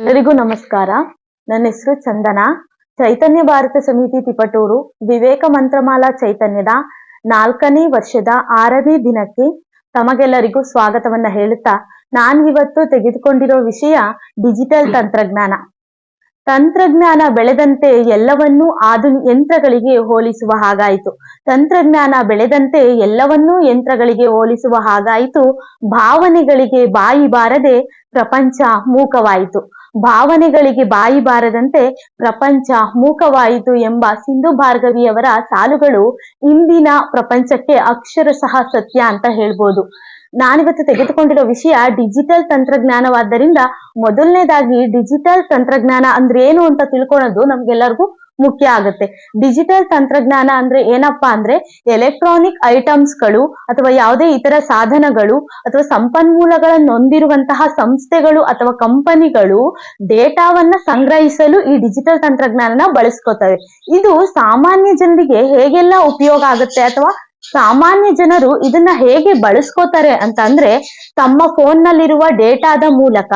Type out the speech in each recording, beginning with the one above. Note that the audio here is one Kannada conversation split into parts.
ಎಲ್ಲರಿಗೂ ನಮಸ್ಕಾರ. ನನ್ನ ಹೆಸರು ಚಂದನ. ಚೈತನ್ಯ ಭಾರತ ಸಮಿತಿ ತಿಪಟೂರು. ವಿವೇಕ ಮಂತ್ರಮಾಲಾ ಚೈತನ್ಯದ ನಾಲ್ಕನೇ ವರ್ಷದ ಆರನೇ ದಿನಕ್ಕೆ ತಮಗೆಲ್ಲರಿಗೂ ಸ್ವಾಗತವನ್ನ ಹೇಳುತ್ತಾ, ನಾನಿವತ್ತು ತೆಗೆದುಕೊಂಡಿರೋ ವಿಷಯ ಡಿಜಿಟಲ್ ತಂತ್ರಜ್ಞಾನ. ತಂತ್ರಜ್ಞಾನ ಬೆಳೆದಂತೆ ಎಲ್ಲವನ್ನೂ ಆಧುನಿ, ಯಂತ್ರಗಳಿಗೆ ಹೋಲಿಸುವ ಹಾಗಾಯಿತು. ತಂತ್ರಜ್ಞಾನ ಬೆಳೆದಂತೆ ಎಲ್ಲವನ್ನೂ ಯಂತ್ರಗಳಿಗೆ ಹೋಲಿಸುವ ಹಾಗಾಯಿತು. ಭಾವನೆಗಳಿಗೆ ಬಾಯಿ ಬಾರದೆ ಪ್ರಪಂಚ ಮೂಕವಾಯಿತು. ಭಾವನೆಗಳಿಗೆ ಬಾಯಿ ಬಾರದಂತೆ ಪ್ರಪಂಚ ಮೂಕವಾಯಿತು ಎಂಬ ಸಿಂಧು ಭಾರ್ಗವಿಯವರ ಸಾಲುಗಳು ಇಂದಿನ ಪ್ರಪಂಚಕ್ಕೆ ಅಕ್ಷರಶಃ ಸತ್ಯ ಅಂತ ಹೇಳ್ಬೋದು. ನಾನಿವತ್ತು ತೆಗೆದುಕೊಂಡಿರೋ ವಿಷಯ ಡಿಜಿಟಲ್ ತಂತ್ರಜ್ಞಾನವಾದ್ದರಿಂದ ಮೊದಲನೇದಾಗಿ ಡಿಜಿಟಲ್ ತಂತ್ರಜ್ಞಾನ ಅಂದ್ರೆ ಏನು ಅಂತ ತಿಳ್ಕೊಳ್ಳೋದು ನಮ್ಗೆಲ್ಲರಿಗೂ ಮುಖ್ಯ ಆಗುತ್ತೆ. ಡಿಜಿಟಲ್ ತಂತ್ರಜ್ಞಾನ ಅಂದ್ರೆ ಏನಪ್ಪಾ ಅಂದ್ರೆ ಎಲೆಕ್ಟ್ರಾನಿಕ್ ಐಟಮ್ಸ್ಗಳು ಅಥವಾ ಯಾವುದೇ ಇತರ ಸಾಧನಗಳು ಅಥವಾ ಸಂಪನ್ಮೂಲಗಳನ್ನು ಹೊಂದಿರುವಂತಹ ಸಂಸ್ಥೆಗಳು ಅಥವಾ ಕಂಪನಿಗಳು ಡೇಟಾವನ್ನ ಸಂಗ್ರಹಿಸಲು ಈ ಡಿಜಿಟಲ್ ತಂತ್ರಜ್ಞಾನನ ಬಳಸ್ಕೋತವೆ. ಇದು ಸಾಮಾನ್ಯ ಜನರಿಗೆ ಹೇಗೆಲ್ಲ ಉಪಯೋಗ ಆಗುತ್ತೆ ಅಥವಾ ಸಾಮಾನ್ಯ ಜನರು ಇದನ್ನ ಹೇಗೆ ಬಳಸ್ಕೋತಾರೆ ಅಂತ ಅಂದ್ರೆ ತಮ್ಮ ಫೋನ್ ನಲ್ಲಿರುವ ಡೇಟಾದ ಮೂಲಕ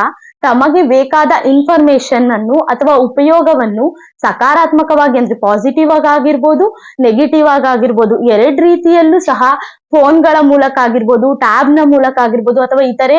ತಮಗೆ ಬೇಕಾದ ಇನ್ಫಾರ್ಮೇಶನ್ ಅನ್ನು ಅಥವಾ ಉಪಯೋಗವನ್ನು ಸಕಾರಾತ್ಮಕವಾಗಿ ಅಂದ್ರೆ ಪಾಸಿಟಿವ್ ಆಗಿ ಆಗಿರ್ಬೋದು ನೆಗೆಟಿವ್ ಆಗಿ ಆಗಿರ್ಬೋದು, ಎರಡ್ ರೀತಿಯಲ್ಲೂ ಸಹ ಫೋನ್ಗಳ ಮೂಲಕ ಆಗಿರ್ಬೋದು ಟ್ಯಾಬ್ನ ಮೂಲಕ ಆಗಿರ್ಬೋದು ಅಥವಾ ಇತರೆ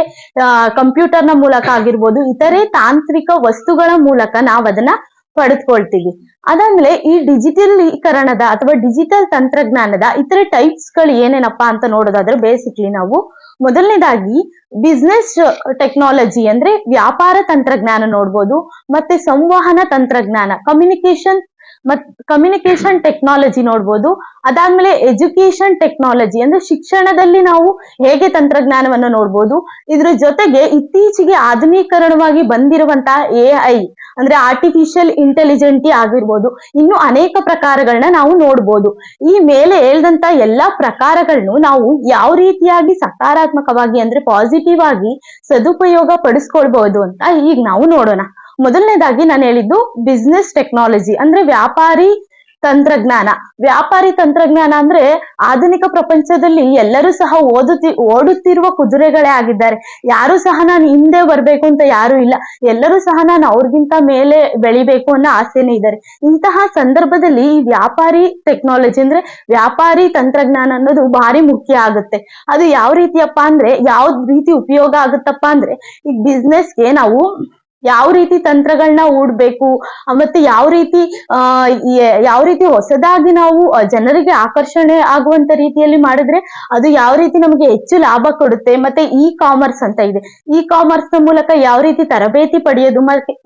ಕಂಪ್ಯೂಟರ್ನ ಮೂಲಕ ಆಗಿರ್ಬೋದು, ಇತರೆ ತಾಂತ್ರಿಕ ವಸ್ತುಗಳ ಮೂಲಕ ನಾವು ಅದನ್ನ ಪಡೆದುಕೊಳ್ತೀವಿ. ಅದಾದ್ಮೇಲೆ ಈ ಡಿಜಿಟಲೀಕರಣದ ಅಥವಾ ಡಿಜಿಟಲ್ ತಂತ್ರಜ್ಞಾನದ ಇತರ ಟೈಪ್ಸ್ಗಳು ಏನೇನಪ್ಪಾ ಅಂತ ನೋಡೋದಾದ್ರೆ ಬೇಸಿಕ್ಲಿ ನಾವು ಮೊದಲನೇದಾಗಿ ಬಿಸ್ನೆಸ್ ಟೆಕ್ನಾಲಜಿ ಅಂದ್ರೆ ವ್ಯಾಪಾರ ತಂತ್ರಜ್ಞಾನ ನೋಡ್ಬೋದು, ಮತ್ತೆ ಸಂವಹನ ತಂತ್ರಜ್ಞಾನ ಕಮ್ಯುನಿಕೇಶನ್ ಮತ್ ಕಮ್ಯುನಿಕೇಶನ್ ಟೆಕ್ನಾಲಜಿ ನೋಡ್ಬೋದು. ಅದಾದ್ಮೇಲೆ ಎಜುಕೇಶನ್ ಟೆಕ್ನಾಲಜಿ ಅಂದ್ರೆ ಶಿಕ್ಷಣದಲ್ಲಿ ನಾವು ಹೇಗೆ ತಂತ್ರಜ್ಞಾನವನ್ನು ನೋಡ್ಬೋದು. ಇದ್ರ ಜೊತೆಗೆ ಇತ್ತೀಚೆಗೆ ಆಧುನೀಕರಣವಾಗಿ ಬಂದಿರುವಂತಹ ಎ ಐ ಅಂದ್ರೆ ಆರ್ಟಿಫಿಷಿಯಲ್ ಇಂಟೆಲಿಜೆಂಟಿ ಆಗಿರ್ಬೋದು. ಇನ್ನು ಅನೇಕ ಪ್ರಕಾರಗಳನ್ನ ನಾವು ನೋಡ್ಬೋದು. ಈ ಮೇಲೆ ಹೇಳ್ದಂತ ಎಲ್ಲಾ ಪ್ರಕಾರಗಳನ್ನು ನಾವು ಯಾವ ರೀತಿಯಾಗಿ ಸಕಾರಾತ್ಮಕವಾಗಿ ಅಂದ್ರೆ ಪಾಸಿಟಿವ್ ಆಗಿ ಸದುಪಯೋಗ ಪಡಿಸ್ಕೊಳ್ಬಹುದು ಅಂತ ಈಗ ನಾವು ನೋಡೋಣ. ಮೊದಲನೇದಾಗಿ ನಾನು ಹೇಳಿದ್ದು ಬಿಸ್ನೆಸ್ ಟೆಕ್ನಾಲಜಿ ಅಂದ್ರೆ ವ್ಯಾಪಾರಿ ತಂತ್ರಜ್ಞಾನ. ವ್ಯಾಪಾರಿ ತಂತ್ರಜ್ಞಾನ ಅಂದ್ರೆ ಆಧುನಿಕ ಪ್ರಪಂಚದಲ್ಲಿ ಎಲ್ಲರೂ ಸಹ ಓದುತ್ತಿ, ಓಡುತ್ತಿರುವ ಕುದುರೆಗಳೇ ಆಗಿದ್ದಾರೆ. ಯಾರು ಸಹ ನಾನು ಹಿಂದೆ ಬರ್ಬೇಕು ಅಂತ ಯಾರು ಇಲ್ಲ. ಎಲ್ಲರೂ ಸಹ ನಾನು ಅವ್ರಿಗಿಂತ ಮೇಲೆ ಬೆಳಿಬೇಕು ಅನ್ನೋ ಆಸೆನೇ ಇದ್ದಾರೆ. ಇಂತಹ ಸಂದರ್ಭದಲ್ಲಿ ಈ ವ್ಯಾಪಾರಿ ಟೆಕ್ನಾಲಜಿ ಅಂದ್ರೆ ವ್ಯಾಪಾರಿ ತಂತ್ರಜ್ಞಾನ ಅನ್ನೋದು ಭಾರಿ ಮುಖ್ಯ ಆಗುತ್ತೆ. ಅದು ಯಾವ ರೀತಿಯಪ್ಪ ಅಂದ್ರೆ ಯಾವ ರೀತಿ ಉಪಯೋಗ ಆಗುತ್ತಪ್ಪ ಅಂದ್ರೆ ಈ ಬಿಸ್ನೆಸ್ಗೆ ನಾವು ಯಾವ ರೀತಿ ತಂತ್ರಗಳನ್ನ ಹೂಡ್ಬೇಕು ಮತ್ತೆ ಯಾವ ರೀತಿ ಯಾವ ರೀತಿ ಹೊಸದಾಗಿ ನಾವು ಜನರಿಗೆ ಆಕರ್ಷಣೆ ಆಗುವಂತ ರೀತಿಯಲ್ಲಿ ಮಾಡಿದ್ರೆ ಅದು ಯಾವ ರೀತಿ ನಮಗೆ ಹೆಚ್ಚು ಲಾಭ ಕೊಡುತ್ತೆ, ಮತ್ತೆ ಇ ಕಾಮರ್ಸ್ ಅಂತ ಇದೆ. ಇ ಕಾಮರ್ಸ್ನ ಮೂಲಕ ಯಾವ ರೀತಿ ತರಬೇತಿ ಪಡೆಯೋದು,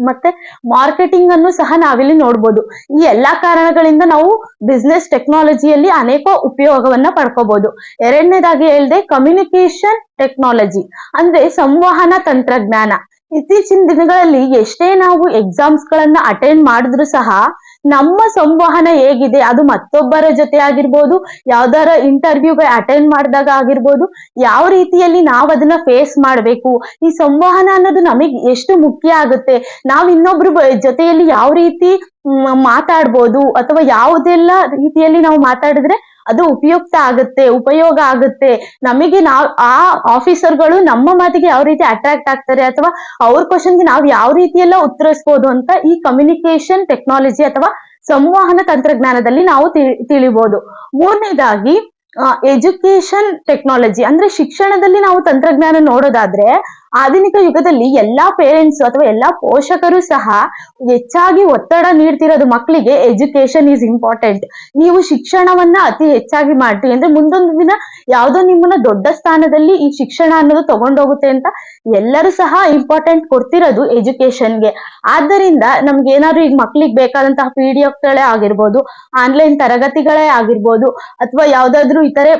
ಮತ್ತೆ ಮಾರ್ಕೆಟಿಂಗ್ ಅನ್ನು ಸಹ ನಾವಿಲ್ಲಿ ನೋಡ್ಬೋದು. ಈ ಎಲ್ಲಾ ಕಾರಣಗಳಿಂದ ನಾವು ಬಿಸ್ನೆಸ್ ಟೆಕ್ನಾಲಜಿಯಲ್ಲಿ ಅನೇಕ ಉಪಯೋಗವನ್ನ ಪಡ್ಕೋಬಹುದು ಎರಡನೇದಾಗಿ ಹೇಳ್ದೆ ಕಮ್ಯುನಿಕೇಶನ್ ಟೆಕ್ನಾಲಜಿ ಅಂದ್ರೆ ಸಂವಹನ ತಂತ್ರಜ್ಞಾನ. ಇತ್ತೀಚಿನ ದಿನಗಳಲ್ಲಿ ಎಷ್ಟೇ ನಾವು ಎಕ್ಸಾಮ್ಸ್ ಗಳನ್ನ ಅಟೆಂಡ್ ಮಾಡಿದ್ರು ಸಹ ನಮ್ಮ ಸಂವಹನ ಹೇಗಿದೆ, ಅದು ಮತ್ತೊಬ್ಬರ ಜೊತೆ ಆಗಿರ್ಬೋದು, ಯಾವ್ದಾರ ಇಂಟರ್ವ್ಯೂಗೆ ಅಟೆಂಡ್ ಮಾಡಿದಾಗ ಆಗಿರ್ಬೋದು, ಯಾವ ರೀತಿಯಲ್ಲಿ ನಾವು ಅದನ್ನ ಫೇಸ್ ಮಾಡಬೇಕು, ಈ ಸಂವಹನ ಅನ್ನೋದು ನಮಗ್ ಎಷ್ಟು ಮುಖ್ಯ ಆಗುತ್ತೆ, ನಾವ್ ಇನ್ನೊಬ್ರ ಜೊತೆಯಲ್ಲಿ ಯಾವ ರೀತಿ ಮಾತಾಡ್ಬೋದು, ಅಥವಾ ಯಾವುದೆಲ್ಲ ರೀತಿಯಲ್ಲಿ ನಾವು ಮಾತಾಡಿದ್ರೆ ಅದು ಉಪಯುಕ್ತ ಆಗುತ್ತೆ, ಉಪಯೋಗ ಆಗುತ್ತೆ. ನಮಗೆ ನಾವ್, ಆ ಆಫೀಸರ್ಗಳು ನಮ್ಮ ಮಾತಿಗೆ ಯಾವ ರೀತಿ ಅಟ್ರಾಕ್ಟ್ ಆಗ್ತಾರೆ ಅಥವಾ ಅವ್ರ ಕ್ವಶನ್ಗೆ ನಾವು ಯಾವ ರೀತಿ ಎಲ್ಲ ಉತ್ತರಿಸ್ಬೋದು ಅಂತ ಈ ಕಮ್ಯುನಿಕೇಶನ್ ಟೆಕ್ನಾಲಜಿ ಅಥವಾ ಸಂವಹನ ತಂತ್ರಜ್ಞಾನದಲ್ಲಿ ನಾವು ತಿಳಿ ತಿಳಿಬಹುದು ಮೂರನೇದಾಗಿ ಎಜುಕೇಶನ್ ಟೆಕ್ನಾಲಜಿ ಅಂದ್ರೆ ಶಿಕ್ಷಣದಲ್ಲಿ ನಾವು ತಂತ್ರಜ್ಞಾನ ನೋಡೋದಾದ್ರೆ ಆಧುನಿಕ ಯುಗದಲ್ಲಿ ಎಲ್ಲಾ ಪೇರೆಂಟ್ಸ್ ಅಥವಾ ಎಲ್ಲಾ ಪೋಷಕರು ಸಹ ಹೆಚ್ಚಾಗಿ ಒತ್ತಡ ನೀಡ್ತಿರೋದು ಮಕ್ಕಳಿಗೆ ಎಜುಕೇಶನ್ ಈಸ್ ಇಂಪಾರ್ಟೆಂಟ್ ನೀವು ಶಿಕ್ಷಣವನ್ನ ಅತಿ ಹೆಚ್ಚಾಗಿ ಮಾಡ್ತೀವಿ ಅಂದ್ರೆ ಮುಂದೊಂದು ದಿನ ಯಾವ್ದೋ ನಿಮ್ಮನ್ನ ದೊಡ್ಡ ಸ್ಥಾನದಲ್ಲಿ ಈ ಶಿಕ್ಷಣ ಅನ್ನೋದು ತಗೊಂಡೋಗುತ್ತೆ ಅಂತ ಎಲ್ಲರೂ ಸಹ ಇಂಪಾರ್ಟೆಂಟ್ ಕೊಡ್ತಿರೋದು ಎಜುಕೇಶನ್ಗೆ ಆದ್ದರಿಂದ ನಮ್ಗೆ ಏನಾದ್ರು ಈಗ ಮಕ್ಳಿಗೆ ಬೇಕಾದಂತಹ ಪಿ ಡಿ ಎಫ್ಗಳೇ ಆಗಿರ್ಬೋದು ಆನ್ಲೈನ್ ತರಗತಿಗಳೇ ಆಗಿರ್ಬೋದು, ಅಥವಾ ಯಾವ್ದಾದ್ರು ಇತರೆ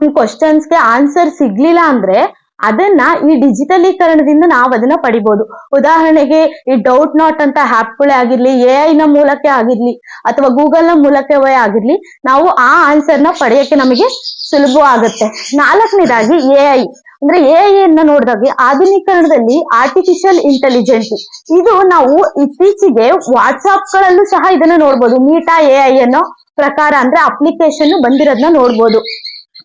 ಕ್ವಶನ್ಸ್ಗೆ ಆನ್ಸರ್ ಸಿಗ್ಲಿಲ್ಲ ಅಂದ್ರೆ ಅದನ್ನ ಈ ಡಿಜಿಟಲೀಕರಣದಿಂದ ನಾವು ಅದನ್ನ ಪಡಿಬಹುದು ಉದಾಹರಣೆಗೆ ಈ ಡೌಟ್ ನಾಟ್ ಅಂತ ಆ್ಯಪ್ಗಳೇ ಆಗಿರ್ಲಿ ಎ ಐ ನ ಮೂಲಕ ಆಗಿರ್ಲಿ, ಅಥವಾ ಗೂಗಲ್ನ ಮೂಲಕವೇ ಆಗಿರ್ಲಿ, ನಾವು ಆ ಆನ್ಸರ್ನ ಪಡೆಯಕ್ಕೆ ನಮಗೆ ಸುಲಭ ಆಗುತ್ತೆ. ನಾಲ್ಕನೇದಾಗಿ ಎ ಐ ಅಂದ್ರೆ ಎ ಅನ್ನ ನೋಡಿದಾಗ ಆಧುನೀಕರಣದಲ್ಲಿ ಆರ್ಟಿಫಿಷಿಯಲ್ ಇಂಟೆಲಿಜೆನ್ಸ್ ಇದು ನಾವು ಇತ್ತೀಚೆಗೆ ವಾಟ್ಸಾಪ್ ಗಳಲ್ಲೂ ಸಹ ಇದನ್ನ ನೋಡ್ಬೋದು. ಮೀಟಾ ಎ ಐ ಅನ್ನೋ ಪ್ರಕಾರ ಅಂದ್ರೆ ಅಪ್ಲಿಕೇಶನ್ ಬಂದಿರೋದನ್ನ ನೋಡ್ಬೋದು.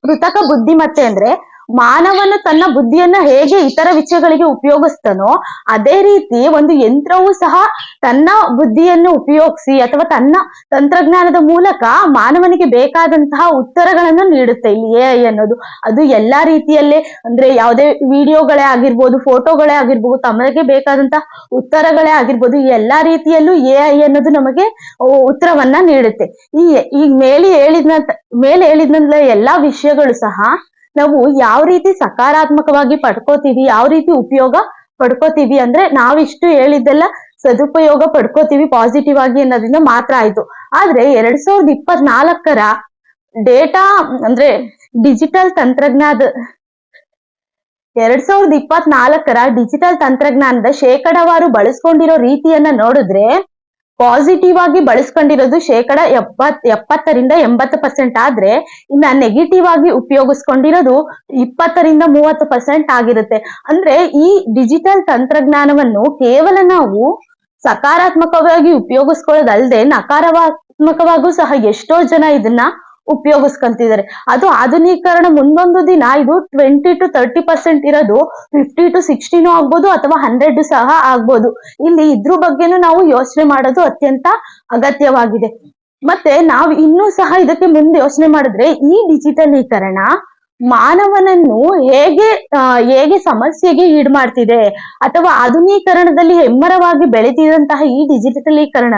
ಕೃತಕ ಬುದ್ಧಿಮತ್ತೆ ಅಂದ್ರೆ ಮಾನವನು ತನ್ನ ಬುದ್ಧಿಯನ್ನ ಹೇಗೆ ಇತರ ವಿಷಯಗಳಿಗೆ ಉಪಯೋಗಿಸ್ತಾನೋ ಅದೇ ರೀತಿ ಒಂದು ಯಂತ್ರವು ಸಹ ತನ್ನ ಬುದ್ಧಿಯನ್ನು ಉಪಯೋಗಿಸಿ ಅಥವಾ ತನ್ನ ತಂತ್ರಜ್ಞಾನದ ಮೂಲಕ ಮಾನವನಿಗೆ ಬೇಕಾದಂತಹ ಉತ್ತರಗಳನ್ನು ನೀಡುತ್ತೆ. ಇಲ್ಲಿ ಎ ಅನ್ನೋದು. ಅದು ಎಲ್ಲಾ ರೀತಿಯಲ್ಲೇ ಅಂದ್ರೆ ಯಾವುದೇ ವಿಡಿಯೋಗಳೇ ಆಗಿರ್ಬೋದು, ಫೋಟೋಗಳೇ ಆಗಿರ್ಬೋದು, ತಮಗೆ ಬೇಕಾದಂತಹ ಉತ್ತರಗಳೇ ಆಗಿರ್ಬೋದು ಎಲ್ಲಾ ರೀತಿಯಲ್ಲೂ ಎ ಅನ್ನೋದು ನಮಗೆ ಉತ್ತರವನ್ನ ನೀಡುತ್ತೆ. ಈ ಈ ಮೇಲೆ ಹೇಳಿದ ಮೇಲೆ ಹೇಳಿದಂತ ಎಲ್ಲಾ ವಿಷಯಗಳು ಸಹ ನಾವು ಯಾವ ರೀತಿ ಸಕಾರಾತ್ಮಕವಾಗಿ ಪಡ್ಕೋತೀವಿ, ಯಾವ ರೀತಿ ಉಪಯೋಗ ಪಡ್ಕೋತೀವಿ ಅಂದ್ರೆ ನಾವಿಷ್ಟು ಹೇಳಿದ್ದೆಲ್ಲ ಸದುಪಯೋಗ ಪಡ್ಕೋತೀವಿ ಪಾಸಿಟಿವ್ ಆಗಿ ಅನ್ನೋದ್ರಿಂದ ಮಾತ್ರ ಆಯ್ತು. ಆದ್ರೆ ಎರಡ್ ಸಾವಿರದ ಇಪ್ಪತ್ನಾಲ್ಕರ ಡೇಟಾ ಅಂದ್ರೆ ಡಿಜಿಟಲ್ ತಂತ್ರಜ್ಞಾನದ ಎರಡ್ ಸಾವಿರದ ಇಪ್ಪತ್ನಾಲ್ಕರ ಡಿಜಿಟಲ್ ತಂತ್ರಜ್ಞಾನದ ಶೇಕಡಾವಾರು ಬಳಸ್ಕೊಂಡಿರೋ ರೀತಿಯನ್ನ ನೋಡಿದ್ರೆ ಪಾಸಿಟಿವ್ ಆಗಿ ಬಳಸ್ಕೊಂಡಿರೋದು ಶೇಕಡ ಎಪ್ಪತ್, ಎಪ್ಪತ್ತರಿಂದ ಎಂಬತ್ತು ಪರ್ಸೆಂಟ್ ಆದ್ರೆ ಇನ್ನ ನೆಗೆಟಿವ್ ಆಗಿ ಉಪಯೋಗಿಸ್ಕೊಂಡಿರೋದು ಇಪ್ಪತ್ತರಿಂದ ಮೂವತ್ತು ಪರ್ಸೆಂಟ್ ಆಗಿರುತ್ತೆ. ಅಂದ್ರೆ ಈ ಡಿಜಿಟಲ್ ತಂತ್ರಜ್ಞಾನವನ್ನು ಕೇವಲ ನಾವು ಸಕಾರಾತ್ಮಕವಾಗಿ ಉಪಯೋಗಿಸ್ಕೊಳ್ಳೋದಲ್ದೆ ನಕಾರಾತ್ಮಕವಾಗೂ ಸಹ ಎಷ್ಟೋ ಜನ ಇದನ್ನ ಉಪಯೋಗಿಸ್ಕೊಂತಿದ್ದಾರೆ. ಅದು ಆಧುನೀಕರಣ ಮುಂದೊಂದು ದಿನ ಇದು ಟ್ವೆಂಟಿ ಟು ತರ್ಟಿ ಪರ್ಸೆಂಟ್ ಇರೋದು ಫಿಫ್ಟಿ ಟು ಸಿಕ್ಸ್ಟಿನೂ ಆಗ್ಬೋದು ಅಥವಾ ಹಂಡ್ರೆಡ್ ಸಹ ಆಗ್ಬೋದು. ಇಲ್ಲಿ ಇದ್ರ ಬಗ್ಗೆನೂ ನಾವು ಯೋಚನೆ ಮಾಡೋದು ಅತ್ಯಂತ ಅಗತ್ಯವಾಗಿದೆ. ಮತ್ತೆ ನಾವು ಇನ್ನೂ ಸಹ ಇದಕ್ಕೆ ಮುಂದೆ ಯೋಚನೆ ಮಾಡಿದ್ರೆ ಈ ಡಿಜಿಟಲೀಕರಣ ಮಾನವನನ್ನು ಹೇಗೆ ಹೇಗೆ ಸಮಸ್ಯೆಗೆ ಈಡ್ ಮಾಡ್ತಿದೆ ಅಥವಾ ಆಧುನೀಕರಣದಲ್ಲಿ ಹೆಮ್ಮರವಾಗಿ ಬೆಳೆತಿದಂತಹ ಈ ಡಿಜಿಟಲೀಕರಣ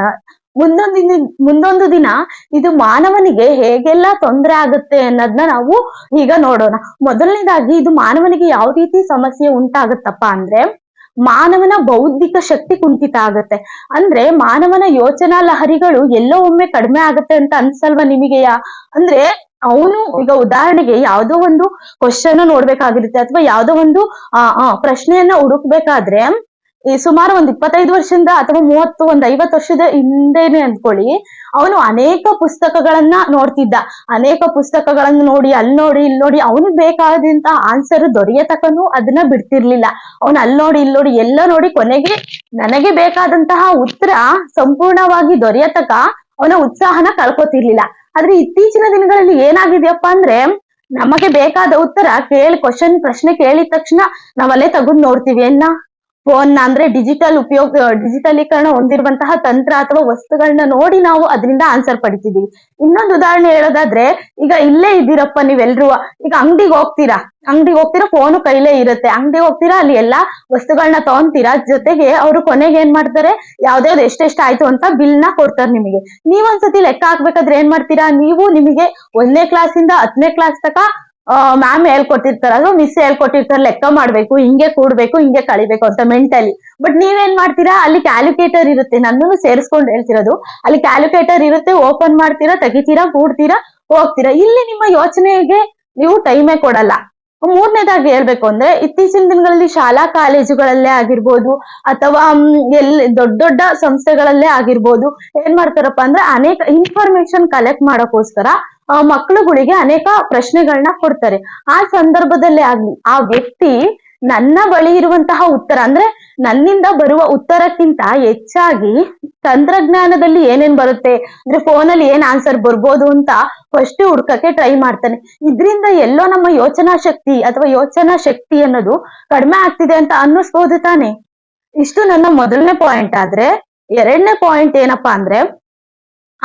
ಮುಂದೊಂದು ಮುಂದೊಂದು ದಿನ ಇದು ಮಾನವನಿಗೆ ಹೇಗೆಲ್ಲ ತೊಂದರೆ ಆಗುತ್ತೆ ಅನ್ನೋದನ್ನ ನಾವು ಈಗ ನೋಡೋಣ. ಮೊದಲನೇದಾಗಿ ಇದು ಮಾನವನಿಗೆ ಯಾವ ರೀತಿ ಸಮಸ್ಯೆ ಉಂಟಾಗುತ್ತಪ್ಪ ಅಂದ್ರೆ ಮಾನವನ ಬೌದ್ಧಿಕ ಶಕ್ತಿ ಕುಂಠಿತ ಆಗತ್ತೆ. ಅಂದ್ರೆ ಮಾನವನ ಯೋಚನಾ ಲಹರಿಗಳು ಎಲ್ಲೋ ಒಮ್ಮೆ ಕಡಿಮೆ ಆಗತ್ತೆ ಅಂತ ಅನ್ಸಲ್ವಾ ನಿಮಗೆ? ಅಂದ್ರೆ ಅವನು ಈಗ ಉದಾಹರಣೆಗೆ ಯಾವ್ದೋ ಒಂದು ಕ್ವಶನ್ ನೋಡ್ಬೇಕಾಗಿರುತ್ತೆ ಅಥವಾ ಯಾವ್ದೋ ಒಂದು ಆ, ಪ್ರಶ್ನೆಯನ್ನ ಹುಡುಕ್ಬೇಕಾದ್ರೆ ಈ ಸುಮಾರು ಒಂದ್ ಇಪ್ಪತ್ತೈದು ವರ್ಷದಿಂದ ಅಥವಾ ಮೂವತ್ತು, ಒಂದ್ ಐವತ್ತು ವರ್ಷದ ಹಿಂದೆನೆ ಅಂದ್ಕೊಳ್ಳಿ, ಅವನು ಅನೇಕ ಪುಸ್ತಕಗಳನ್ನ ನೋಡ್ತಿದ್ದ. ಅನೇಕ ಪುಸ್ತಕಗಳನ್ನ ನೋಡಿ, ಅಲ್ಲಿ ನೋಡಿ, ಇಲ್ಲಿ ನೋಡಿ, ಅವನಿಗೆ ಬೇಕಾದಂತ ಆನ್ಸರ್ ದೊರೆಯತಕ್ಕನು ಅದನ್ನ ಬಿಡ್ತಿರ್ಲಿಲ್ಲ. ಅವನು ಅಲ್ಲಿ ನೋಡಿ, ಇಲ್ಲಿ ನೋಡಿ, ಎಲ್ಲ ನೋಡಿ ಕೊನೆಗೆ ನನಗೆ ಬೇಕಾದಂತಹ ಉತ್ತರ ಸಂಪೂರ್ಣವಾಗಿ ದೊರೆಯತಕ್ಕ ಅವನ ಉತ್ಸಾಹನ ಕಳ್ಕೊತಿರ್ಲಿಲ್ಲ. ಆದ್ರೆ ಇತ್ತೀಚಿನ ದಿನಗಳಲ್ಲಿ ಏನಾಗಿದೆಯಪ್ಪ ಅಂದ್ರೆ, ನಮಗೆ ಬೇಕಾದ ಉತ್ತರ ಕೇಳಿ ಕ್ವಶನ್ ಪ್ರಶ್ನೆ ಕೇಳಿದ ತಕ್ಷಣ ನಾವಲ್ಲೇ ತಗೊಂಡ್ ನೋಡ್ತೀವಿ ಏನ ಫೋನ್ ಅಂದ್ರೆ ಡಿಜಿಟಲ್ ಉಪಯೋಗ ಡಿಜಿಟಲೀಕರಣ ಹೊಂದಿರುವಂತಹ ತಂತ್ರ ಅಥವಾ ವಸ್ತುಗಳನ್ನ ನೋಡಿ ನಾವು ಅದರಿಂದ ಆನ್ಸರ್ ಪಡಿತಿದೀವಿ. ಇನ್ನೊಂದು ಉದಾಹರಣೆ ಹೇಳೋದಾದ್ರೆ, ಈಗ ಇಲ್ಲೇ ಇದ್ದೀರಪ್ಪ ನೀವೆಲ್ರೂ, ಈಗ ಅಂಗಡಿಗೆ ಹೋಗ್ತೀರಾ? ಅಂಗಡಿಗೆ ಹೋಗ್ತೀರಾ? ಫೋನು ಕೈಲೇ ಇರುತ್ತೆ. ಅಂಗಡಿಗೆ ಹೋಗ್ತೀರಾ? ಅಲ್ಲಿ ಎಲ್ಲಾ ವಸ್ತುಗಳನ್ನ ತಗೊಂತೀರಾ? ಜೊತೆಗೆ ಅವರು ಕೊನೆಗೆ ಏನ್ ಮಾಡ್ತಾರೆ? ಯಾವ್ದ್ಯಾವ್ದು ಎಷ್ಟೆಷ್ಟು ಆಯ್ತು ಅಂತ ಬಿಲ್ನ ಕೊಡ್ತಾರೆ ನಿಮಗೆ. ನೀವೊಂದ್ಸತಿ ಲೆಕ್ಕ ಹಾಕ್ಬೇಕಾದ್ರೆ ಏನ್ ಮಾಡ್ತೀರಾ? ನೀವು ನಿಮಗೆ ಒಂದನೇ ಕ್ಲಾಸಿಂದ ಹತ್ತನೇ ಕ್ಲಾಸ್ ತಕ ಮ್ಯಾಮ್ ಹೇಳ್ಕೊಟ್ಟಿರ್ತಾರ ಅದು ಮಿಸ್ ಹೇಳ್ಕೊಟ್ಟಿರ್ತಾರೆ, ಲೆಕ್ಕ ಮಾಡ್ಬೇಕು, ಹಿಂಗೆ ಕೂಡ್ಬೇಕು, ಹಿಂಗೆ ಕಳಿಬೇಕು ಅಂತ ಮೆಂಟಲಿ ಬಟ್ ನೀವೇನ್ ಮಾಡ್ತೀರಾ? ಅಲ್ಲಿ ಕ್ಯಾಲ್ಕುಲೇಟರ್ ಇರುತ್ತೆ, ನನ್ನನ್ನು ಸೇರಿಸ್ಕೊಂಡು ಹೇಳ್ತಿರೋದು. ಅಲ್ಲಿ ಕ್ಯಾಲ್ಕುಲೇಟರ್ ಇರುತ್ತೆ ಓಪನ್ ಮಾಡ್ತೀರಾ, ತೆಗಿತೀರಾ, ಕೂಡ್ತೀರಾ, ಹೋಗ್ತೀರಾ? ಇಲ್ಲಿ ನಿಮ್ಮ ಯೋಚನೆಗೆ ನೀವು ಟೈಮೇ ಕೊಡಲ್ಲ. ಮೂರನೇದಾಗಿ ಹೇಳ್ಬೇಕು ಅಂದ್ರೆ, ಇತ್ತೀಚಿನ ದಿನಗಳಲ್ಲಿ ಶಾಲಾ ಕಾಲೇಜುಗಳಲ್ಲೇ ಆಗಿರ್ಬೋದು, ಅಥವಾ ಎಲ್ಲಿ ದೊಡ್ಡ ದೊಡ್ಡ ಸಂಸ್ಥೆಗಳಲ್ಲೇ ಆಗಿರ್ಬೋದು, ಏನ್ ಮಾಡ್ತಾರಪ್ಪ ಅಂದ್ರೆ ಅನೇಕ ಇನ್ಫಾರ್ಮೇಶನ್ ಕಲೆಕ್ಟ್ ಮಾಡೋಕ್ಕೋಸ್ಕರ ಆ, ಮಕ್ಳುಗಳಿಗೆ ಅನೇಕ ಪ್ರಶ್ನೆಗಳನ್ನ ಕೊಡ್ತಾರೆ. ಆ ಸಂದರ್ಭದಲ್ಲೇ ಆಗ್ಲಿ ಆ ವ್ಯಕ್ತಿ ನನ್ನ ಬಳಿ ಇರುವಂತಹ ಉತ್ತರ ಅಂದ್ರೆ ನನ್ನಿಂದ ಬರುವ ಉತ್ತರಕ್ಕಿಂತ ಹೆಚ್ಚಾಗಿ ತಂತ್ರಜ್ಞಾನದಲ್ಲಿ ಏನೇನ್ ಬರುತ್ತೆ ಅಂದ್ರೆ ಫೋನಲ್ಲಿ ಏನ್ ಆನ್ಸರ್ ಬರ್ಬೋದು ಅಂತ ಫಸ್ಟ್ ಹುಡ್ಕಕ್ಕೆ ಟ್ರೈ ಮಾಡ್ತಾನೆ. ಇದ್ರಿಂದ ಎಲ್ಲೋ ನಮ್ಮ ಯೋಚನಾ ಶಕ್ತಿ ಅಥವಾ ಯೋಚನಾ ಶಕ್ತಿ ಅನ್ನೋದು ಕಡಿಮೆ ಆಗ್ತಿದೆ ಅಂತ ಅನ್ನಿಸ್ಬೋದು ತಾನೆ. ಇಷ್ಟು ನನ್ನ ಮೊದಲನೇ ಪಾಯಿಂಟ್ ಆದ್ರೆ ಎರಡನೇ ಪಾಯಿಂಟ್ ಏನಪ್ಪಾ ಅಂದ್ರೆ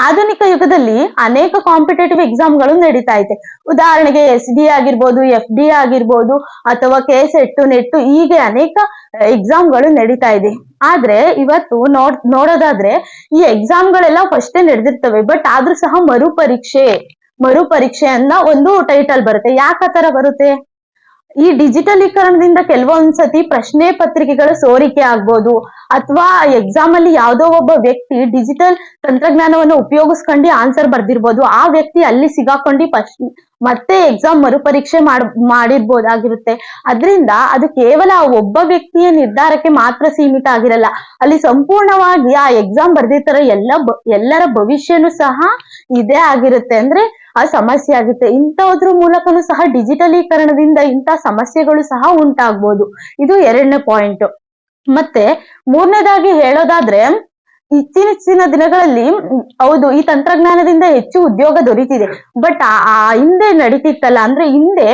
ಆಧುನಿಕ ಯುಗದಲ್ಲಿ ಅನೇಕ ಕಾಂಪಿಟೇಟಿವ್ ಎಕ್ಸಾಮ್ಗಳು ನಡೀತಾ ಇದೆ. ಉದಾಹರಣೆಗೆ ಎಸ್ ಡಿ ಆಗಿರ್ಬೋದು ಎಫ್ ಡಿ ಆಗಿರ್ಬೋದು, ಅಥವಾ ಕೆ ಸೆಟ್ ನೆಟ್ಟು ಹೀಗೆ ಅನೇಕ ಎಕ್ಸಾಮ್ಗಳು ನಡೀತಾ ಇದೆ. ಆದ್ರೆ ಇವತ್ತು ನೋಡ್, ನೋಡೋದಾದ್ರೆ ಈ ಎಕ್ಸಾಮ್ ಗಳೆಲ್ಲ ಫಸ್ಟೇ ನಡೆದಿರ್ತವೆ ಬಟ್ ಆದ್ರೂ ಸಹ ಮರುಪರೀಕ್ಷೆ ಮರುಪರೀಕ್ಷೆ ಅನ್ನೋ ಒಂದು ಟೈಟಲ್ ಬರುತ್ತೆ. ಯಾಕ ತರ ಬರುತ್ತೆ? ಈ ಡಿಜಿಟಲೀಕರಣದಿಂದ ಕೆಲವೊಂದ್ಸತಿ ಪ್ರಶ್ನೆ ಪತ್ರಿಕೆಗಳ ಸೋರಿಕೆ ಆಗ್ಬೋದು. ಅಥವಾ ಎಕ್ಸಾಮ್ ಅಲ್ಲಿ ಯಾವ್ದೋ ಒಬ್ಬ ವ್ಯಕ್ತಿ ಡಿಜಿಟಲ್ ತಂತ್ರಜ್ಞಾನವನ್ನು ಉಪಯೋಗಿಸ್ಕೊಂಡು ಆನ್ಸರ್ ಬರ್ದಿರ್ಬೋದು. ಆ ವ್ಯಕ್ತಿ ಅಲ್ಲಿ ಸಿಗಾಕೊಂಡು ಮತ್ತೆ ಎಕ್ಸಾಮ್ ಮರುಪರೀಕ್ಷೆ ಮಾಡ್, ಮಾಡಿರ್ಬೋದಾಗಿರುತ್ತೆ. ಅದರಿಂದ ಅದು ಕೇವಲ ಒಬ್ಬ ವ್ಯಕ್ತಿಯ ನಿರ್ಧಾರಕ್ಕೆ ಮಾತ್ರ ಸೀಮಿತ ಆಗಿರಲ್ಲ. ಅಲ್ಲಿ ಸಂಪೂರ್ಣವಾಗಿ ಆ ಎಕ್ಸಾಮ್ ಬರ್ದಿರ್ತಾರ ಎಲ್ಲ ಎಲ್ಲರ ಭವಿಷ್ಯನೂ ಸಹ ಇದೇ ಆಗಿರುತ್ತೆ. ಅಂದ್ರೆ ಆ ಸಮಸ್ಯೆ ಆಗುತ್ತೆ ಇಂಥದ್ರ ಮೂಲಕನು ಸಹ ಡಿಜಿಟಲೀಕರಣದಿಂದ ಇಂಥ ಸಮಸ್ಯೆಗಳು ಸಹ ಉಂಟಾಗ್ಬೋದು. ಇದು ಎರಡನೇ ಪಾಯಿಂಟ್ ಮತ್ತೆ ಮೂರನೇದಾಗಿ ಹೇಳೋದಾದ್ರೆ ಇತ್ತೀಚಿನ ದಿನಗಳಲ್ಲಿ ಹೌದು, ಈ ತಂತ್ರಜ್ಞಾನದಿಂದ ಹೆಚ್ಚು ಉದ್ಯೋಗ ದೊರೀತಿದೆ. ಬಟ್ ಆ ಹಿಂದೆ ನಡೀತಿತ್ತಲ್ಲ, ಅಂದ್ರೆ ಹಿಂದೆ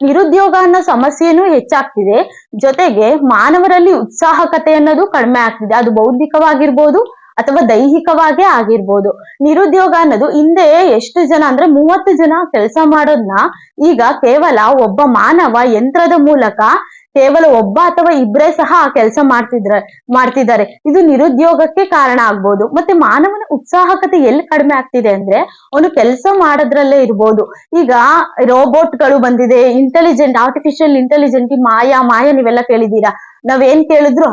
ನಿರುದ್ಯೋಗ ಅನ್ನೋ ಸಮಸ್ಯೆನೂ ಹೆಚ್ಚಾಗ್ತಿದೆ. ಜೊತೆಗೆ ಮಾನವರಲ್ಲಿ ಉತ್ಸಾಹಕತೆ ಅನ್ನೋದು ಕಡಿಮೆ ಆಗ್ತಿದೆ. ಅದು ಬೌದ್ಧಿಕವಾಗಿರ್ಬೋದು ಅಥವಾ ದೈಹಿಕವಾಗೇ ಆಗಿರ್ಬೋದು. ನಿರುದ್ಯೋಗ ಅನ್ನೋದು ಹಿಂದೆ ಎಷ್ಟು ಜನ ಅಂದ್ರೆ ಮೂವತ್ತು ಜನ ಕೆಲಸ ಮಾಡೋದ್ನ ಈಗ ಕೇವಲ ಒಬ್ಬ ಮಾನವ ಯಂತ್ರದ ಮೂಲಕ ಕೇವಲ ಒಬ್ಬ ಅಥವಾ ಇಬ್ಬರೇ ಸಹ ಕೆಲಸ ಮಾಡ್ತಿದ್ರ, ಮಾಡ್ತಿದ್ದಾರೆ. ಇದು ನಿರುದ್ಯೋಗಕ್ಕೆ ಕಾರಣ ಆಗ್ಬೋದು. ಮತ್ತೆ ಮಾನವನ ಉತ್ಸಾಹಕತೆ ಎಲ್ಲಿ ಕಡಿಮೆ ಆಗ್ತಿದೆ ಅಂದ್ರೆ ಅವನು ಕೆಲಸ ಮಾಡೋದ್ರಲ್ಲೇ ಇರ್ಬೋದು. ಈಗ ರೋಬೋಟ್ಗಳು ಬಂದಿದೆ ಇಂಟೆಲಿಜೆಂಟ್ ಆರ್ಟಿಫಿಷಿಯಲ್ ಇಂಟೆಲಿಜೆಂಟ್ ಮಾಯಾ ಮಾಯಾ ನೀವೆಲ್ಲ ಕೇಳಿದೀರಾ ನಾವೇನ್ ಕೇಳಿದ್ರು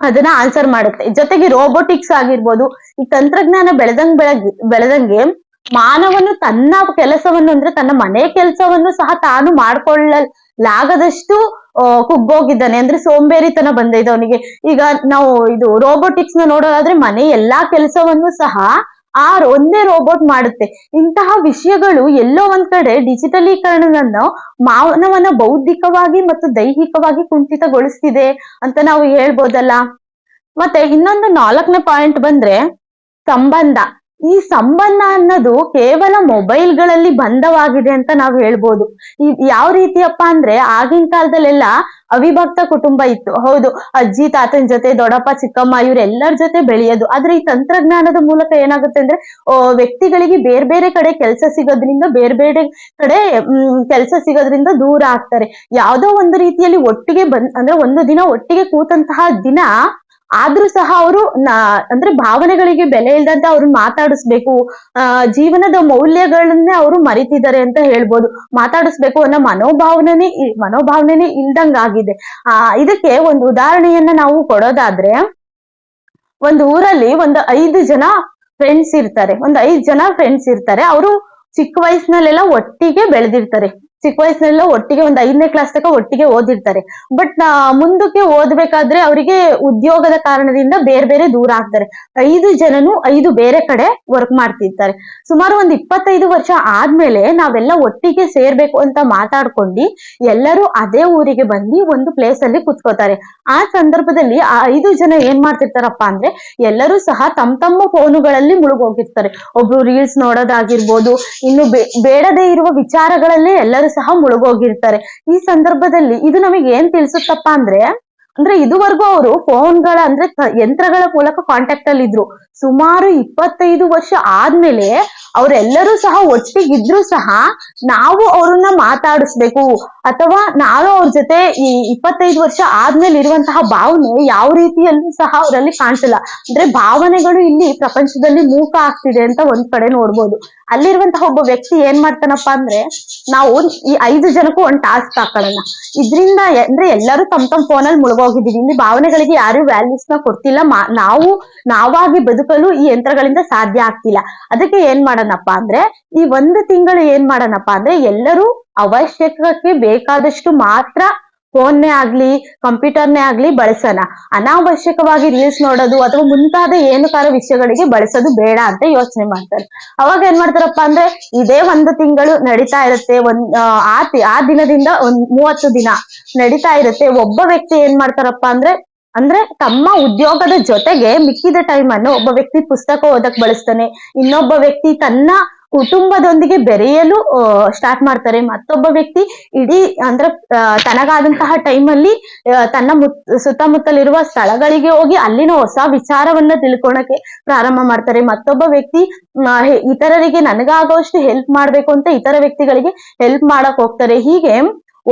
ಅದನ್ನ ಆನ್ಸರ್ ಮಾಡುತ್ತೆ. ಜೊತೆಗೆ ರೋಬೋಟಿಕ್ಸ್ ಆಗಿರ್ಬೋದು, ಈ ತಂತ್ರಜ್ಞಾನ ಬೆಳೆದಂಗ್ ಬೆಳೆದಂಗೆ ಮಾನವನು ತನ್ನ ಕೆಲಸವನ್ನು ಅಂದ್ರೆ ತನ್ನ ಮನೆ ಕೆಲಸವನ್ನು ಸಹ ತಾನು ಮಾಡ್ಕೊಳ್ಳಲಾಗದಷ್ಟು ಕುಗ್ಗೋಗಿದ್ದಾನೆ. ಅಂದ್ರೆ ಸೋಂಬೇರಿತನ ಬಂದಿದೆ ಅವನಿಗೆ. ಈಗ ನಾವು ಇದು ರೋಬೋಟಿಕ್ಸ್ನ ನೋಡೋದಾದ್ರೆ ಮನೆ ಎಲ್ಲಾ ಕೆಲಸವನ್ನು ಸಹ ಆ ಒಂದೇ ರೋಬೋಟ್ ಮಾಡುತ್ತೆ. ಇಂತಹ ವಿಷಯಗಳು ಎಲ್ಲೋ ಒಂದ್ ಕಡೆ ಡಿಜಿಟಲೀಕರಣವನ್ನು ಮಾನವನ ಬೌದ್ಧಿಕವಾಗಿ ಮತ್ತು ದೈಹಿಕವಾಗಿ ಕುಂಠಿತಗೊಳಿಸ್ತಿದೆ ಅಂತ ನಾವು ಹೇಳ್ಬೋದಲ್ಲ. ಮತ್ತೆ ಇನ್ನೊಂದು ನಾಲ್ಕನೇ ಪಾಯಿಂಟ್ ಬಂದ್ರೆ ಸಂಬಂಧ. ಈ ಸಂಬಂಧ ಅನ್ನೋದು ಕೇವಲ ಮೊಬೈಲ್ಗಳಲ್ಲಿ ಬಂಧವಾಗಿದೆ ಅಂತ ನಾವು ಹೇಳ್ಬೋದು. ಈ ಯಾವ ರೀತಿಯಪ್ಪ ಅಂದ್ರೆ ಆಗಿನ ಕಾಲದಲ್ಲೆಲ್ಲ ಅವಿಭಕ್ತ ಕುಟುಂಬ ಇತ್ತು. ಹೌದು, ಅಜ್ಜಿ, ತಾತನ ಜೊತೆ, ದೊಡ್ಡಪ್ಪ, ಚಿಕ್ಕಮ್ಮ ಇವರೆಲ್ಲರ ಜೊತೆ ಬೆಳೆಯೋದು. ಆದ್ರೆ ಈ ತಂತ್ರಜ್ಞಾನದ ಮೂಲಕ ಏನಾಗುತ್ತೆ ಅಂದ್ರೆ ವ್ಯಕ್ತಿಗಳಿಗೆ ಬೇರೆ ಬೇರೆ ಕಡೆ ಕೆಲಸ ಸಿಗೋದ್ರಿಂದ ಬೇರೆ ಬೇರೆ ಕಡೆ ಕೆಲಸ ಸಿಗೋದ್ರಿಂದ ದೂರ ಆಗ್ತಾರೆ. ಯಾವುದೋ ಒಂದು ರೀತಿಯಲ್ಲಿ ಒಟ್ಟಿಗೆ ಬಂದ್, ಅಂದ್ರೆ ಒಂದು ದಿನ ಒಟ್ಟಿಗೆ ಕೂತಂತಹ ದಿನ ಆದ್ರೂ ಸಹ ಅವರು ಅಂದ್ರೆ ಭಾವನೆಗಳಿಗೆ ಬೆಲೆ ಇಲ್ಲದಂತೆ ಅವ್ರನ್ನ ಮಾತಾಡಿಸ್ಬೇಕು. ಆ, ಜೀವನದ ಮೌಲ್ಯಗಳನ್ನೇ ಅವರು ಮರಿತಿದ್ದಾರೆ ಅಂತ ಹೇಳ್ಬೋದು. ಮಾತಾಡಿಸ್ಬೇಕು ಅನ್ನೋ ಮನೋಭಾವನೆ ಮನೋಭಾವನೆ ಇಲ್ದಂಗಾಗಿದೆ. ಆ, ಇದಕ್ಕೆ ಒಂದು ಉದಾಹರಣೆಯನ್ನ ನಾವು ಕೊಡೋದಾದ್ರೆ, ಒಂದು ಊರಲ್ಲಿ ಒಂದು ಐದು ಜನ ಫ್ರೆಂಡ್ಸ್ ಇರ್ತಾರೆ. ಒಂದು ಐದು ಜನ ಫ್ರೆಂಡ್ಸ್ ಇರ್ತಾರೆ. ಅವರು ಚಿಕ್ಕ ವಯಸ್ಸಿನಲ್ಲೆಲ್ಲ ಒಟ್ಟಿಗೆ ಬೆಳೆದಿರ್ತಾರೆ. ಚಿಕ್ಕ ವಯಸ್ಸಿನಲ್ಲೂ ಒಟ್ಟಿಗೆ ಒಂದು ಐದನೇ ಕ್ಲಾಸ್ ತನಕ ಒಟ್ಟಿಗೆ ಓದಿರ್ತಾರೆ. ಬಟ್ ಮುಂದಕ್ಕೆ ಓದ್ಬೇಕಾದ್ರೆ ಅವರಿಗೆ ಉದ್ಯೋಗದ ಕಾರಣದಿಂದ ಬೇರೆ ಬೇರೆ ದೂರ ಆಗ್ತಾರೆ. ಐದು ಜನನು ಐದು ಬೇರೆ ಕಡೆ ವರ್ಕ್ ಮಾಡ್ತಿರ್ತಾರೆ. ಸುಮಾರು ಒಂದು ಇಪ್ಪತ್ತೈದು ವರ್ಷ ಆದ್ಮೇಲೆ ನಾವೆಲ್ಲ ಒಟ್ಟಿಗೆ ಸೇರ್ಬೇಕು ಅಂತ ಮಾತಾಡ್ಕೊಂಡು ಎಲ್ಲರೂ ಅದೇ ಊರಿಗೆ ಬಂದು ಒಂದು ಪ್ಲೇಸ್ ಅಲ್ಲಿ ಕುತ್ಕೋತಾರೆ. ಆ ಸಂದರ್ಭದಲ್ಲಿ ಆ ಐದು ಜನ ಏನ್ ಮಾಡ್ತಿರ್ತಾರಪ್ಪ ಅಂದ್ರೆ ಎಲ್ಲರೂ ಸಹ ತಮ್ಮ ತಮ್ಮ ಫೋನುಗಳಲ್ಲಿ ಮುಳುಗೋಗಿರ್ತಾರೆ. ಒಬ್ರು ರೀಲ್ಸ್ ನೋಡೋದಾಗಿರ್ಬೋದು, ಇನ್ನು ಬೇಡದೇ ಇರುವ ವಿಚಾರಗಳಲ್ಲೇ ಎಲ್ಲರೂ ಸಹ ಮುಳುಗೋಗಿರ್ತಾರೆ. ಈ ಸಂದರ್ಭದಲ್ಲಿ ಇದು ನಮಗೆ ಏನ್ ತಿಳಿಸುತ್ತಪ್ಪ ಅಂದ್ರೆ ಅಂದ್ರೆ ಇದುವರೆಗೂ ಅವರು ಫೋನ್ಗಳ ಅಂದ್ರೆ ಯಂತ್ರಗಳ ಮೂಲಕ ಕಾಂಟ್ಯಾಕ್ಟ್ ಅಲ್ಲಿ ಇದ್ರು. ಸುಮಾರು ಇಪ್ಪತ್ತೈದು ವರ್ಷ ಆದ್ಮೇಲೆ ಅವರೆಲ್ಲರೂ ಸಹ ಒಟ್ಟಿಗಿದ್ರು ಸಹ ನಾವು ಅವ್ರನ್ನ ಮಾತಾಡಿಸ್ಬೇಕು. ಅಥವಾ ನಾವು ಅವ್ರ ಜೊತೆ ಈ ಇಪ್ಪತ್ತೈದು ವರ್ಷ ಆದ್ಮೇಲೆ ಇರುವಂತಹ ಭಾವನೆ ಯಾವ ರೀತಿಯಲ್ಲೂ ಸಹ ಅವರಲ್ಲಿ ಕಾಣಿಸಲ್ಲ. ಅಂದ್ರೆ ಭಾವನೆಗಳು ಇಲ್ಲಿ ಪ್ರಪಂಚದಲ್ಲಿ ಮೂಕ ಆಗ್ತಿದೆ ಅಂತ ಒಂದ್ ಕಡೆ ನೋಡ್ಬೋದು. ಅಲ್ಲಿರುವಂತಹ ಒಬ್ಬ ವ್ಯಕ್ತಿ ಏನ್ ಮಾಡ್ತಾನಪ್ಪ ಅಂದ್ರೆ ನಾವು ಈ ಐದು ಜನಕ್ಕೂ ಒಂದ್ ಟಾಸ್ಕ್ ಹಾಕೊಳ್ಳೋಣ. ಇದ್ರಿಂದ ಅಂದ್ರೆ ಎಲ್ಲರೂ ತಮ್ ತಮ್ಮ ಫೋನಲ್ಲಿ ಮುಳುಗೋಗಿದೀವಿ ಇಲ್ಲಿ ಭಾವನೆಗಳಿಗೆ ಯಾರು ವ್ಯಾಲ್ಯೂಸ್ನ ಕೊಡ್ತಿಲ್ಲ. ನಾವು, ನಾವಾಗಿ ಬದುಕಲು ಈ ಯಂತ್ರಗಳಿಂದ ಸಾಧ್ಯ ಆಗ್ತಿಲ್ಲ. ಅದಕ್ಕೆ ಏನ್ ಮಾಡೋಣಪ್ಪ ಅಂದ್ರೆ ಈ ಒಂದು ತಿಂಗಳು ಏನ್ ಮಾಡೋಣಪ್ಪ ಅಂದ್ರೆ ಎಲ್ಲರೂ ಅವಶ್ಯಕಕ್ಕೆ ಬೇಕಾದಷ್ಟು ಮಾತ್ರ ಫೋನ್ನೇ ಆಗ್ಲಿ ಕಂಪ್ಯೂಟರ್ನೇ ಆಗ್ಲಿ ಬಳಸೋಣ. ಅನಾವಶ್ಯಕವಾಗಿ ರೀಲ್ಸ್ ನೋಡೋದು ಅಥವಾ ಮುಂತಾದ ಏನುಕಾರ ವಿಷಯಗಳಿಗೆ ಬಳಸೋದು ಬೇಡ ಅಂತ ಯೋಚನೆ ಮಾಡ್ತಾರೆ. ಅವಾಗ ಏನ್ ಮಾಡ್ತಾರಪ್ಪ ಅಂದ್ರೆ ಇದೇ ಒಂದು ತಿಂಗಳು ನಡೀತಾ ಇರುತ್ತೆ. ಒಂದ್ ಆ, ಆ ದಿನದಿಂದ ಒಂದ್ ಮೂವತ್ತು ದಿನ ನಡೀತಾ ಇರುತ್ತೆ. ಒಬ್ಬ ವ್ಯಕ್ತಿ ಏನ್ ಮಾಡ್ತಾರಪ್ಪ ಅಂದ್ರೆ ಅಂದ್ರೆ ತಮ್ಮ ಉದ್ಯೋಗದ ಜೊತೆಗೆ ಮಿಕ್ಕಿದ ಟೈಮ್ ಅನ್ನು ಒಬ್ಬ ವ್ಯಕ್ತಿ ಪುಸ್ತಕ ಓದಕ್ ಬಳಸ್ತಾನೆ. ಇನ್ನೊಬ್ಬ ವ್ಯಕ್ತಿ ತನ್ನ ಕುಟುಂಬದೊಂದಿಗೆ ಬೆರೆಯಲು ಸ್ಟಾರ್ಟ್ ಮಾಡ್ತಾರೆ. ಮತ್ತೊಬ್ಬ ವ್ಯಕ್ತಿ ಇಡೀ, ಅಂದ್ರೆ ತನಗಾದಂತಹ ಟೈಮಲ್ಲಿ ತನ್ನ ಮುತ್- ಸುತ್ತಮುತ್ತಲಿರುವ ಸ್ಥಳಗಳಿಗೆ ಹೋಗಿ ಅಲ್ಲಿನ ಹೊಸ ವಿಚಾರವನ್ನ ತಿಳ್ಕೊಳಕ್ಕೆ ಪ್ರಾರಂಭ ಮಾಡ್ತಾರೆ. ಮತ್ತೊಬ್ಬ ವ್ಯಕ್ತಿ ಇತರರಿಗೆ ನನಗಾಗುವಷ್ಟು ಹೆಲ್ಪ್ ಮಾಡ್ಬೇಕು ಅಂತ ಇತರ ವ್ಯಕ್ತಿಗಳಿಗೆ ಹೆಲ್ಪ್ ಮಾಡಕ್ ಹೋಗ್ತಾರೆ. ಹೀಗೆ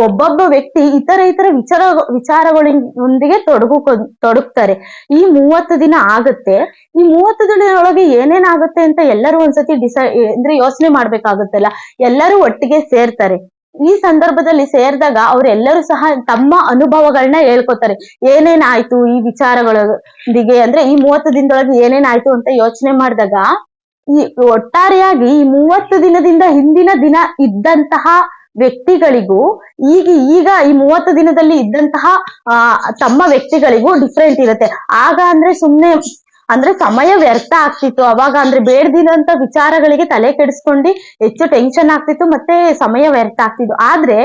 ಒಬ್ಬೊಬ್ಬ ವ್ಯಕ್ತಿ ಇತರ ಇತರ ವಿಚಾರ, ವಿಚಾರಗಳೊಂದಿಗೆ ತೊಡಗು ತೊಡಗ್ತಾರೆ. ಈ ಮೂವತ್ತು ದಿನ ಆಗುತ್ತೆ. ಈ ಮೂವತ್ತು ದಿನದೊಳಗೆ ಏನೇನಾಗುತ್ತೆ ಅಂತ ಎಲ್ಲರೂ ಒಂದ್ಸತಿ ಡಿಸೈಡ್ ಅಂದ್ರೆ ಯೋಚನೆ ಮಾಡ್ಬೇಕಾಗುತ್ತಲ್ಲ. ಎಲ್ಲರೂ ಒಟ್ಟಿಗೆ ಸೇರ್ತಾರೆ. ಈ ಸಂದರ್ಭದಲ್ಲಿ ಸೇರಿದಾಗ ಅವರೆಲ್ಲರೂ ಸಹ ತಮ್ಮ ಅನುಭವಗಳನ್ನ ಹೇಳ್ಕೊತಾರೆ. ಏನೇನಾಯ್ತು ಈ ವಿಚಾರಗಳೊಂದಿಗೆ? ಅಂದ್ರೆ ಈ ಮೂವತ್ತು ದಿನದೊಳಗೆ ಏನೇನಾಯ್ತು ಅಂತ ಯೋಚನೆ ಮಾಡಿದಾಗ ಈ ಒಟ್ಟಾರೆಯಾಗಿ ಈ ಮೂವತ್ತು ದಿನದಿಂದ ಹಿಂದಿನ ದಿನ ಇದ್ದಂತಹ ವ್ಯಕ್ತಿಗಳಿಗೂ ಈಗ ಈಗ ಈ ಮೂವತ್ತು ದಿನದಲ್ಲಿ ಇದ್ದಂತಹ, ಆ, ತಮ್ಮ ವ್ಯಕ್ತಿಗಳಿಗೂ ಡಿಫ್ರೆಂಟ್ ಇರುತ್ತೆ. ಆಗ ಅಂದ್ರೆ ಸುಮ್ನೆ ಅಂದ್ರೆ ಸಮಯ ವ್ಯರ್ಥ ಆಗ್ತಿತ್ತು. ಅವಾಗ ಅಂದ್ರೆ ಬೇಡ್ದಿನಂತ ವಿಚಾರಗಳಿಗೆ ತಲೆ ಕೆಡಿಸ್ಕೊಂಡು ಹೆಚ್ಚು ಟೆನ್ಷನ್ ಆಗ್ತಿತ್ತು ಮತ್ತೆ ಸಮಯ ವ್ಯರ್ಥ ಆಗ್ತಿತ್ತು. ಆದ್ರೆ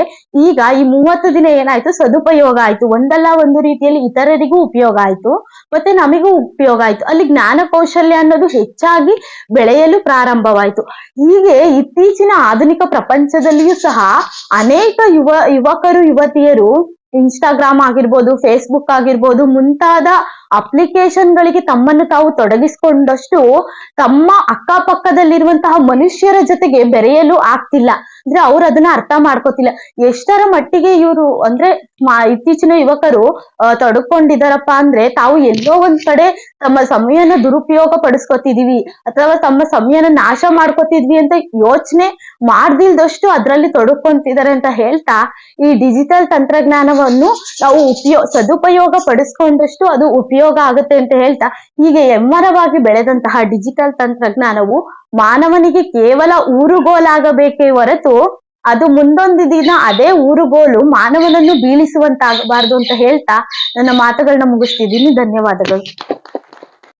ಈಗ ಈ ಮೂವತ್ತು ದಿನ ಏನಾಯ್ತು? ಸದುಪಯೋಗ ಆಯ್ತು. ಒಂದಲ್ಲ ಒಂದು ರೀತಿಯಲ್ಲಿ ಇತರರಿಗೂ ಉಪಯೋಗ ಆಯ್ತು. ಮತ್ತೆ ನಮಗೂ ಉಪಯೋಗ ಆಯ್ತು. ಅಲ್ಲಿ ಜ್ಞಾನ ಕೌಶಲ್ಯ ಅನ್ನೋದು ಹೆಚ್ಚಾಗಿ ಬೆಳೆಯಲು ಪ್ರಾರಂಭವಾಯ್ತು. ಹೀಗೆ ಇತ್ತೀಚಿನ ಆಧುನಿಕ ಪ್ರಪಂಚದಲ್ಲಿಯೂ ಸಹ ಅನೇಕ ಯುವ, ಯುವಕರು, ಯುವತಿಯರು ಇನ್ಸ್ಟಾಗ್ರಾಮ್ ಆಗಿರ್ಬೋದು ಫೇಸ್ಬುಕ್ ಆಗಿರ್ಬೋದು, ಮುಂತಾದ ಅಪ್ಲಿಕೇಶನ್ ಗಳಿಗೆ ತಮ್ಮನ್ನು ತಾವು ತೊಡಗಿಸಿಕೊಂಡಷ್ಟು ತಮ್ಮ ಅಕ್ಕಪಕ್ಕದಲ್ಲಿರುವಂತಹ ಮನುಷ್ಯರ ಜೊತೆಗೆ ಬೆರೆಯಲು ಆಗ್ತಿಲ್ಲ. ಅಂದ್ರೆ ಅವ್ರು ಅದನ್ನ ಅರ್ಥ ಮಾಡ್ಕೋತಿಲ್ಲ. ಎಷ್ಟರ ಮಟ್ಟಿಗೆ ಇವರು ಅಂದ್ರೆ ಇತ್ತೀಚಿನ ಯುವಕರು ತೊಡಕೊಂಡಿದಾರಪ್ಪ ಅಂದ್ರೆ ತಾವು ಎಲ್ಲೋ ಒಂದ್ ಕಡೆ ತಮ್ಮ ಸಮಯನ ದುರುಪಯೋಗ ಪಡಿಸ್ಕೊತಿದೀವಿ ಅಥವಾ ತಮ್ಮ ಸಮಯನ ನಾಶ ಮಾಡ್ಕೋತಿದ್ವಿ ಅಂತ ಯೋಚನೆ ಮಾಡ್ದಿಲ್ದಷ್ಟು ಅದ್ರಲ್ಲಿ ತೊಡಕೊಂತಿದ್ದಾರೆ ಅಂತ ಹೇಳ್ತಾ, ಈ ಡಿಜಿಟಲ್ ತಂತ್ರಜ್ಞಾನವನ್ನು ನಾವು ಉಪಯೋಗ ಸದುಪಯೋಗ ಪಡಿಸ್ಕೊಂಡಷ್ಟು ಅದು ಉಪಯೋಗ ಆಗುತ್ತೆ ಅಂತ ಹೇಳ್ತಾ, ಹೀಗೆ ಎಮ್ಮರವಾಗಿ ಬೆಳೆದಂತಹ ಡಿಜಿಟಲ್ ತಂತ್ರಜ್ಞಾನವು ಮಾನವನಿಗೆ ಕೇವಲ ಊರುಗೋಲಾಗಬೇಕೇ ಹೊರತು ಅದು ಮುಂದೊಂದು ದಿನ ಅದೇ ಊರುಗೋಲು ಮಾನವನನ್ನು ಬೀಳಿಸುವಂತಾಗಬಾರದು ಅಂತ ಹೇಳ್ತಾ ನನ್ನ ಮಾತುಗಳನ್ನ ಮುಗಿಸ್ತಿದ್ದೀನಿ. ಧನ್ಯವಾದಗಳು.